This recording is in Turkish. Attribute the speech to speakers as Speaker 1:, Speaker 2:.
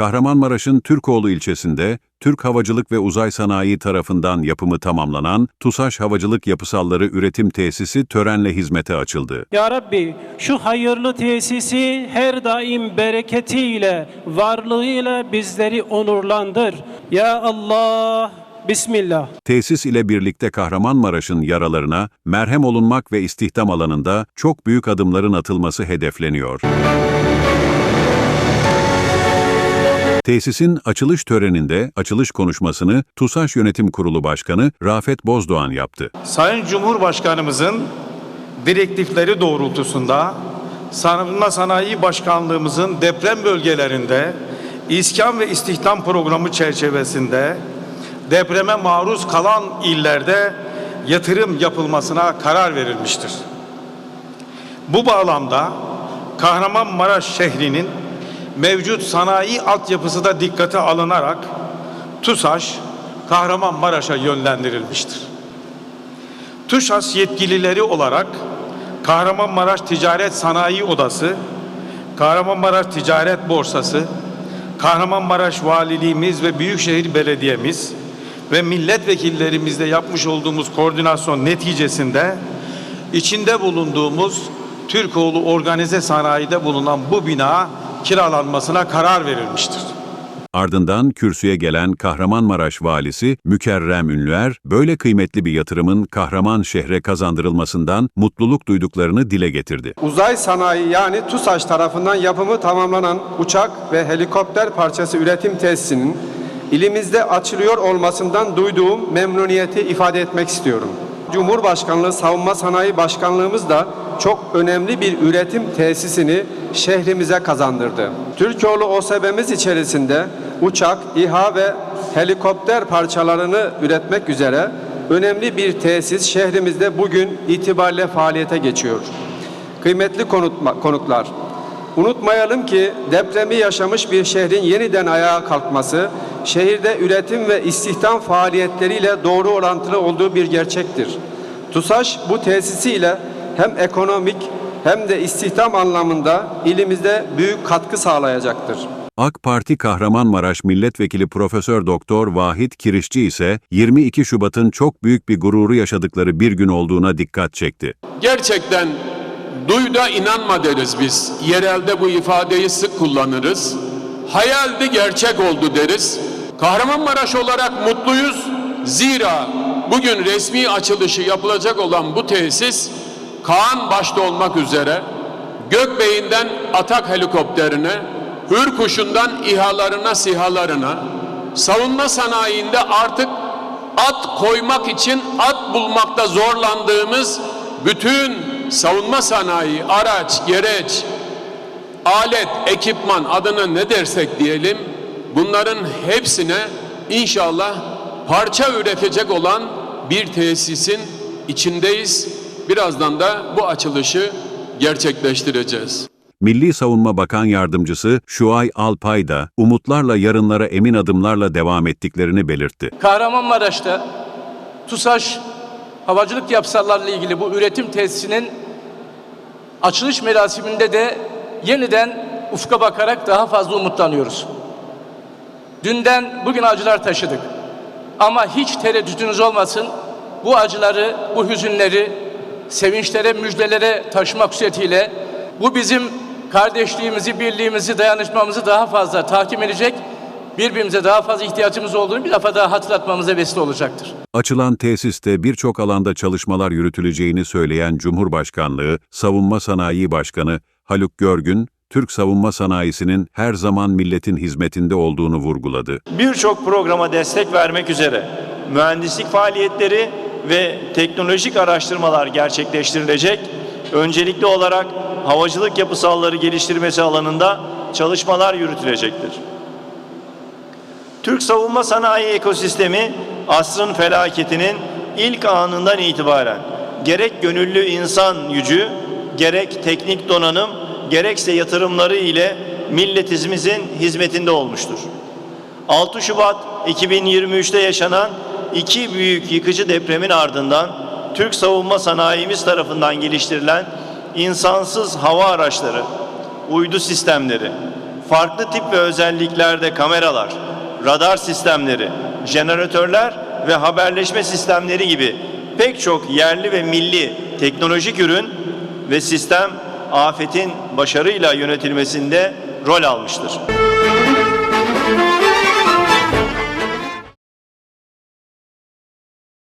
Speaker 1: Kahramanmaraş'ın Türkoğlu ilçesinde Türk Havacılık ve Uzay Sanayi tarafından yapımı tamamlanan TUSAŞ Havacılık Yapısalları Üretim Tesisi törenle hizmete açıldı.
Speaker 2: Ya Rabbi şu hayırlı tesisi her daim bereketiyle, varlığıyla bizleri onurlandır. Ya Allah, Bismillah.
Speaker 1: Tesis ile birlikte Kahramanmaraş'ın yaralarına merhem olunmak ve istihdam alanında çok büyük adımların atılması hedefleniyor. Tesisin açılış töreninde açılış konuşmasını TUSAŞ Yönetim Kurulu Başkanı Rafet Bozdoğan yaptı.
Speaker 3: Sayın Cumhurbaşkanımızın direktifleri doğrultusunda Savunma Sanayi Başkanlığımızın deprem bölgelerinde iskan ve istihdam programı çerçevesinde depreme maruz kalan illerde yatırım yapılmasına karar verilmiştir. Bu bağlamda Kahramanmaraş şehrinin mevcut sanayi altyapısı da dikkate alınarak TUSAŞ Kahramanmaraş'a yönlendirilmiştir. TUSAŞ yetkilileri olarak Kahramanmaraş Ticaret Sanayi Odası, Kahramanmaraş Ticaret Borsası, Kahramanmaraş Valiliğimiz ve Büyükşehir Belediyemiz ve milletvekillerimizle yapmış olduğumuz koordinasyon neticesinde içinde bulunduğumuz Türkoğlu Organize Sanayi'de bulunan bu bina kiralanmasına karar verilmiştir.
Speaker 1: Ardından kürsüye gelen Kahramanmaraş valisi Mükerrem Ünlüer, böyle kıymetli bir yatırımın Kahraman şehre kazandırılmasından mutluluk duyduklarını dile getirdi.
Speaker 4: Uzay sanayi yani TUSAŞ tarafından yapımı tamamlanan uçak ve helikopter parçası üretim tesisinin ilimizde açılıyor olmasından duyduğum memnuniyeti ifade etmek istiyorum. Cumhurbaşkanlığı Savunma Sanayi Başkanlığımız da çok önemli bir üretim tesisini şehrimize kazandırdı. Türkoğlu OSB'miz içerisinde uçak, İHA ve helikopter parçalarını üretmek üzere önemli bir tesis şehrimizde bugün itibariyle faaliyete geçiyor. Kıymetli konuklar, unutmayalım ki depremi yaşamış bir şehrin yeniden ayağa kalkması, şehirde üretim ve istihdam faaliyetleriyle doğru orantılı olduğu bir gerçektir. TUSAŞ bu tesisiyle hem ekonomik hem de istihdam anlamında ilimizde büyük katkı sağlayacaktır.
Speaker 1: AK Parti Kahramanmaraş Milletvekili Profesör Doktor Vahit Kirişçi ise 22 Şubat'ın çok büyük bir gururu yaşadıkları bir gün olduğuna dikkat çekti.
Speaker 5: Gerçekten duy da inanma deriz biz. Yerelde bu ifadeyi sık kullanırız. Hayaldi gerçek oldu deriz. Kahramanmaraş olarak mutluyuz. Zira bugün resmi açılışı yapılacak olan bu tesis Kaan başta olmak üzere Gökbey'inden atak helikopterine, Hürkuş'undan İHA'larına, SİHA'larına, savunma sanayinde artık at koymak için at bulmakta zorlandığımız bütün savunma sanayi, araç, gereç, alet, ekipman adını ne dersek diyelim bunların hepsine inşallah parça üretecek olan bir tesisin içindeyiz. Birazdan da bu açılışı gerçekleştireceğiz.
Speaker 1: Milli Savunma Bakan Yardımcısı Şuay Alpay da umutlarla yarınlara emin adımlarla devam ettiklerini belirtti.
Speaker 6: Kahramanmaraş'ta TUSAŞ havacılık yapısallarla ilgili bu üretim tesisinin açılış merasiminde de yeniden ufka bakarak daha fazla umutlanıyoruz. Dünden bugün acılar taşıdık. Ama hiç tereddütünüz olmasın bu acıları, bu hüzünleri sevinçlere, müjdelere taşımak suretiyle bu bizim kardeşliğimizi, birliğimizi, dayanışmamızı daha fazla tahkim edecek, birbirimize daha fazla ihtiyacımız olduğunu bir defa daha hatırlatmamıza vesile olacaktır.
Speaker 1: Açılan tesiste birçok alanda çalışmalar yürütüleceğini söyleyen Cumhurbaşkanlığı Savunma Sanayi Başkanı Haluk Görgün, Türk savunma sanayisinin her zaman milletin hizmetinde olduğunu vurguladı.
Speaker 7: birçok programa destek vermek üzere mühendislik faaliyetleri ve teknolojik araştırmalar gerçekleştirilecek. Öncelikli olarak havacılık yapısalları geliştirmesi alanında çalışmalar yürütülecektir. Türk savunma sanayi ekosistemi asrın felaketinin ilk anından itibaren gerek gönüllü insan gücü, gerek teknik donanım, gerekse yatırımları ile milletimizin hizmetinde olmuştur. 6 Şubat 2023'te yaşanan iki büyük yıkıcı depremin ardından Türk savunma sanayimiz tarafından geliştirilen insansız hava araçları, uydu sistemleri, farklı tip ve özelliklerde kameralar, radar sistemleri, jeneratörler ve haberleşme sistemleri gibi pek çok yerli ve milli teknolojik ürün ve sistem afetin başarıyla yönetilmesinde rol almıştır.